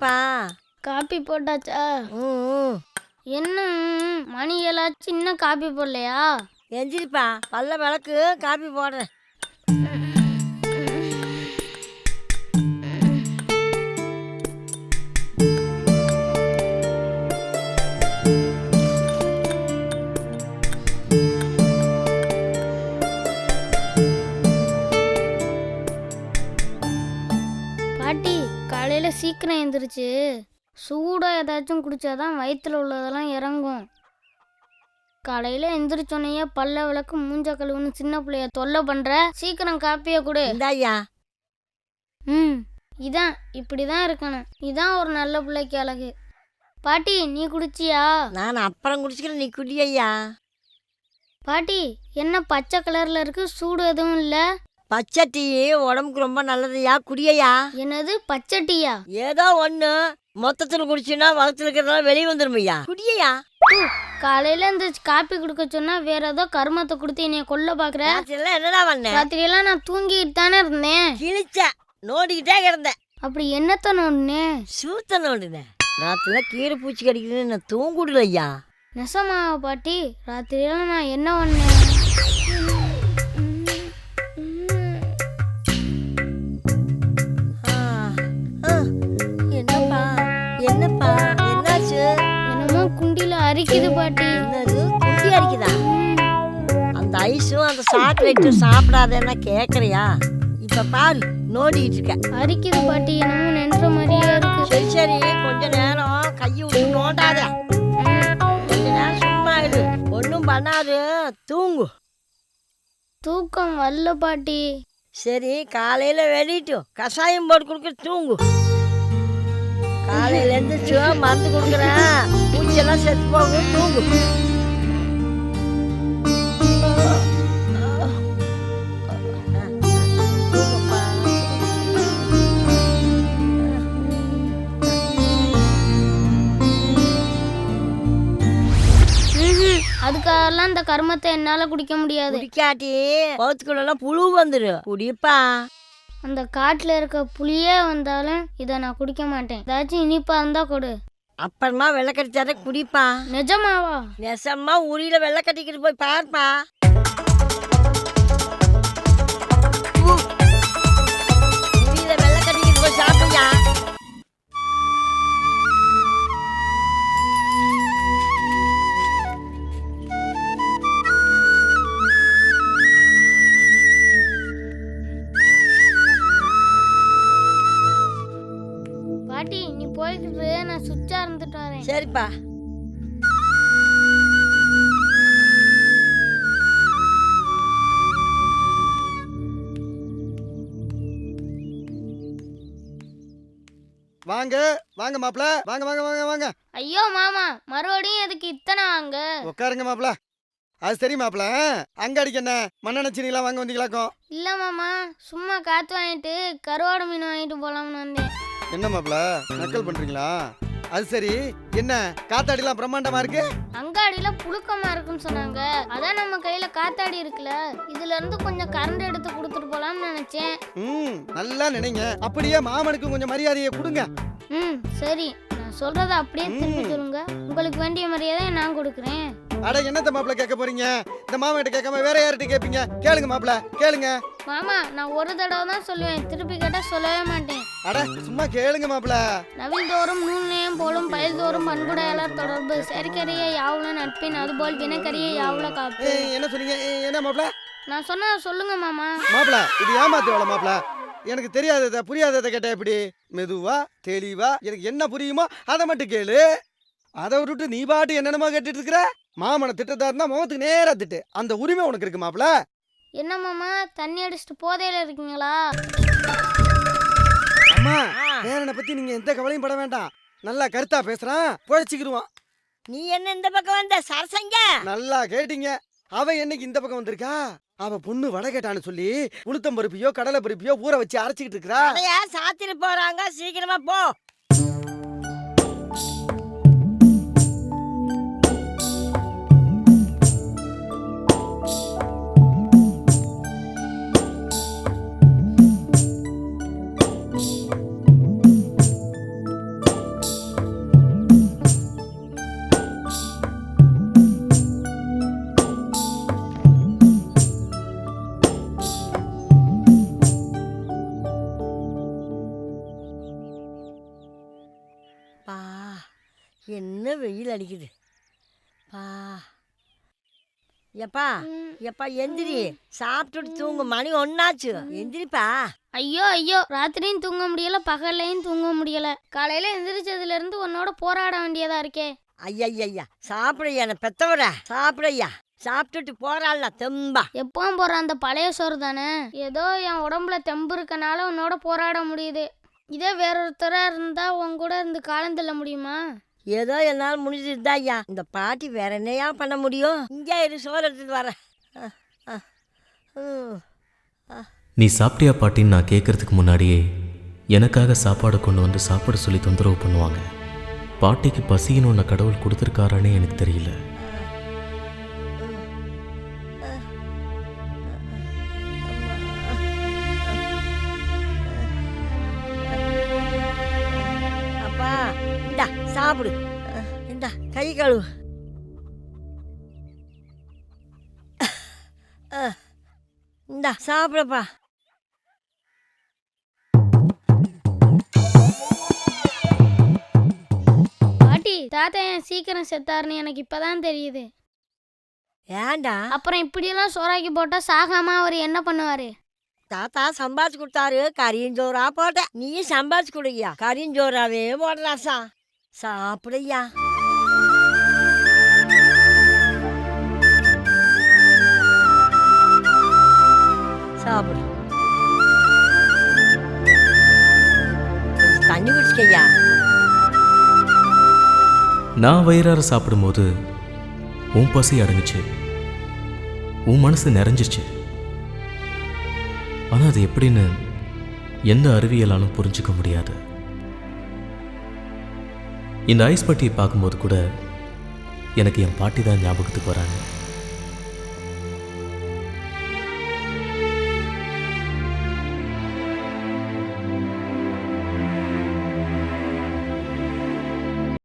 என்னப்பா காப்பி போட்டாச்சா? ம். என்ன மணி ஏழாச்சு இன்னும் காப்பி போடலையா? எந்திரிப்பா. பல்ல விளக்கு காப்பி போடுறேன். காலையில சீக்கிரம் எந்திரிச்சு சூடா ஏதாச்சும் குடிச்சாதான் வயித்துல உள்ளதெல்லாம் இறங்கும். காலையில எந்திரிச்சோனையே பல்ல விளக்கு மூஞ்ச கழுவுன்னு சின்ன பிள்ளைய தொல்லை பண்ற. சீக்கிரம் காப்பியை கொடு. இந்தாய்யா ம் இதான் இப்படிதான் இருக்கணும். இதான் ஒரு நல்ல பிள்ளைக்கு அழகு. பாட்டி நீ குடிச்சியா? நான் அப்புறம் குடிச்சுக்கிறேன் நீ குடி ஐயா பாட்டி என்ன பச்சை கலர்ல இருக்கு சூடு எதுவும் இல்ல? பச்சை டீ உடம்புக்கு ரொம்ப நல்லதுயா குடியையா? என்னது பச்சை டீயா ஏதோ ஒன்று மொத்தத்தில் குடிச்சுன்னா வளர்த்துல இருக்கிறதெல்லாம் வெளியே வந்துடும் ஐயா குடியையா காலையில இந்த காப்பி குடுக்க சொன்னா வேற ஏதோ கருமத்தை கொடுத்து என்னைய கொல்ல பாக்குற? என்னடா பண்ணேன் ராத்திரியெல்லாம் நான் தூங்கிட்டு தானே இருந்தேன். கிழிச்ச நோண்டிக்கிட்டே கிடந்தேன். அப்படி என்னத்த நோண்டுனேன் சூத்த நோண்டினேன் ராத்திரிலாம் கீரை பூச்சி கடிக்குதுன்னு நான் தூங்குடல ஐயா நெசமாவா பாட்டி ராத்திரியெல்லாம் நான் என்ன பண்ணேன்? அரிக்குது பாட்டி. என்னது? குட்டி அடிக்குதா அந்த ஐஸும் அந்த சாக்லேட்டும் சாப்பிடாதேன்னா கேட்குறியா இப்போ பாரு நோண்டிக்கிட்டு இருக்க. அரிக்குது பாட்டி என்னமோ நின்ற மாதிரியே இருக்கு. சரி சரி கொஞ்ச நேரம் கையை விட்டு நோண்டாத. கொஞ்ச நேரம் சும்மா இரு. ஒன்றும் பண்ணாது. தூங்கு. தூக்கம் வரல பாட்டி. சரி காலையில் வெளியிட்டு கஷாயம் போட்டு கொடுக்க தூங்கு. காலையில எழுந்திரிச்சு மருந்து கொடுக்குறேன். பூச்செல்லாம் செத்து போகும் தூங்கு. அதுக்காகலாம் இந்த கர்மத்தை என்னால குடிக்க முடியாது. குடிக்காட்டி பௌத்துக்குள்ளெல்லாம் புழு வந்துடும் குடிப்பா. அந்த காட்டுல இருக்க புளியே வந்தாலும் இதை நான் குடிக்க மாட்டேன். ஏதாச்சும் இனிப்பா இருந்தா கொடு. அப்புறமா வெள்ளை கட்டிச்சாரே குடிப்பா. நிஜமாவா? நெசமா உரியில வெள்ளை கட்டிக்கிட்டு போய் பாருப்பா. உரியில வெள்ளை கட்டிக்கிட்டு போய் சாப்பிடுயா? இருந்துட்டு வரேன். சரிப்பா. வாங்க வாங்க மாப்ள வாங்க வாங்க வாங்க வாங்க. ஐயோ மாமா மறுபடியும் எதுக்கு இத்தனை வாங்க? உட்காருங்க மாப்ள அது சரி மாப்ள அங்க அடிக்க என்ன? மண்ணெண்ணெய் சீனிலாம் வாங்க வந்தீங்களாக்கும் இல்ல மாமா. சும்மா காத்து வாங்கிட்டு கருவாடு மீன் வாங்கிட்டு போலாம்னு வந்தேன். என்ன மாப்ள நக்கல் பண்றீங்களா? அது சரி. என்ன காத்தாடிலாம் பிரம்மாண்டமா இருக்கு? அங்காடியில புழுக்கமா இருக்குன்னு சொன்னாங்க. அதான் நம்ம கையில காத்தாடி இருக்குல்ல. இதுல இருந்து கொஞ்சம் கரண்ட் எடுத்து கொடுத்துட்டு போலாம்னு நினைச்சேன். ம் நல்லா நினைங்க. அப்படியே மாமனுக்கு கொஞ்சம் மரியாதையை கொடுங்க. ம் சரி. நான் சொல்றத அப்படியே திருப்பி சொல்லுங்க. உங்களுக்கு வேண்டிய மரியாதை நான் கொடுக்குறேன். அட என்னத்த மாப்ள கேட்க போறீங்க? இந்த கிட்ட கேட்காம வேற யார்கிட்ட கேட்பீங்க கேளுங்க மாப்ள கேளுங்க. மாமா நான் ஒரு தடவை தான் சொல்லுவேன். திருப்பி கேட்டா சொல்லவே மாட்டேன். அட சும்மா கேளுங்க மாப்ள நவில் தோறும் நூல் நேயம் போலும் பயில் தோறும் பண்புடையாளர் தொடர்பு. செயற்கரிய யாவுல நட்பின் அதுபோல் வினக்கரிய யாவுல காப்பு. என்ன சொன்னீங்க? என்ன மாப்ள நான் சொன்னா சொல்லுங்க மாமா. மாப்ள இது ஏமாத்து வேலை மாப்ள எனக்கு தெரியாததை புரியாததை கேட்டா எப்படி? மெதுவா தெளிவா எனக்கு என்ன புரியுமோ அதை மட்டும் கேளு. அதை விட்டுட்டு நீ பாட்டு என்னென்னமோ கேட்டுட்டு இருக்கிற? மாமனை திட்டதா இருந்தா முகத்துக்கு நேரா திட்டு. அந்த உரிமை உனக்கு இருக்கு மாப்ள என்ன மாமா? தண்ணி அடிச்சிட்டு போதையில இருக்கீங்களா? அம்மா ஆ, பேரனை பத்தி நீங்க எந்த கவலையும் பட வேண்டாம். நல்லா கருத்தா பேசுறான். புழைச்சிக்கிருவான். நீ என்ன இந்த பக்கம் வந்த சரசங்க? நல்லா கேட்டீங்க. அவ என்னைக்கு இந்த பக்கம் வந்திருக்கா? அவ பொண்ணு வடை கேட்டான்னு சொல்லி உளுத்தம் பருப்பியோ கடலை பருப்பியோ ஊற வச்சு அரைச்சிக்கிட்டு இருக்கிறா. சாத்திட்டு போறாங்க? சீக்கிரமா போ. வெயில் அடிக்குது. பா. எப்பா எப்பா எந்திரி. சாப்பிட்டுட்டு தூங்கு. மணி ஒன்னாச்சு. எந்திரிப்பா. ஐயோ ஐயோ ராத்திரியும் தூங்க முடியல பகல்லையும் தூங்க முடியல. காலையில எந்திரிச்சதுல இருந்து உன்னோட போராட வேண்டியதா இருக்கே. ஐயா சாப்பிடையா என்ன பெத்தவர? சாப்பிடையா சாப்பிட்டுட்டு போறாள்ல தெம்பா. எப்பவும் போற அந்த பழைய சோறு தானே? ஏதோ என் உடம்புல தெம்பு இருக்கனால உன்னோட போராட முடியுது. இதே வேறொருத்தரா இருந்தா உன் கூட இருந்து காலம் தள்ள முடியுமா? ஏதோ என்னால் முடிஞ்சதுதான் ஐயா இந்த பாட்டி வேற என்னையா பண்ண முடியும்? இங்கே இரு சோறு எடுத்துட்டு வரேன். நீ சாப்பிட்டியா பாட்டின்னு நான் கேட்கறதுக்கு முன்னாடியே எனக்காக சாப்பாடு கொண்டு வந்து சாப்பிட சொல்லி தொந்தரவு பண்ணுவாங்க. பாட்டிக்கு பசின்னு ஒன்று கடவுள் கொடுத்துருக்காரானே எனக்கு தெரியல. சாப்பிடு. இந்தா கை கழுவு. இந்தா சாப்பிடப்பா. பாட்டி தாத்தா ஏன் சீக்கிரம் செத்தாருன்னு எனக்கு இப்பதான் தெரியுது. ஏன்டா? அப்புறம் இப்படியெல்லாம் சோறாக்கி போட்டா சாகாம அவர் என்ன பண்ணுவாரு? தாத்தா சம்பாதிச்சு கொடுத்தாரு. கரியஞ்சோறா போட்டேன். நீ சம்பாதிச்சு கொடுய்யா கரியஞ்சோறாவே போடுறாசா சாப்பிடுய்யா சாப்பிடு. தண்ணி குடிச்சிக்கையா நான் வயிறார சாப்பிடும்போது உன் பசி அடங்குச்சு. உன் மனசு நிறைஞ்சிச்சு. ஆனால் அது எப்படின்னு எந்த அறிவியலாலும் புரிஞ்சுக்க முடியாது. இந்த ஐஸ் பட்டியை பார்க்கும்போது கூட எனக்கு என் பாட்டி தான் ஞாபகத்துக்கு வராங்க.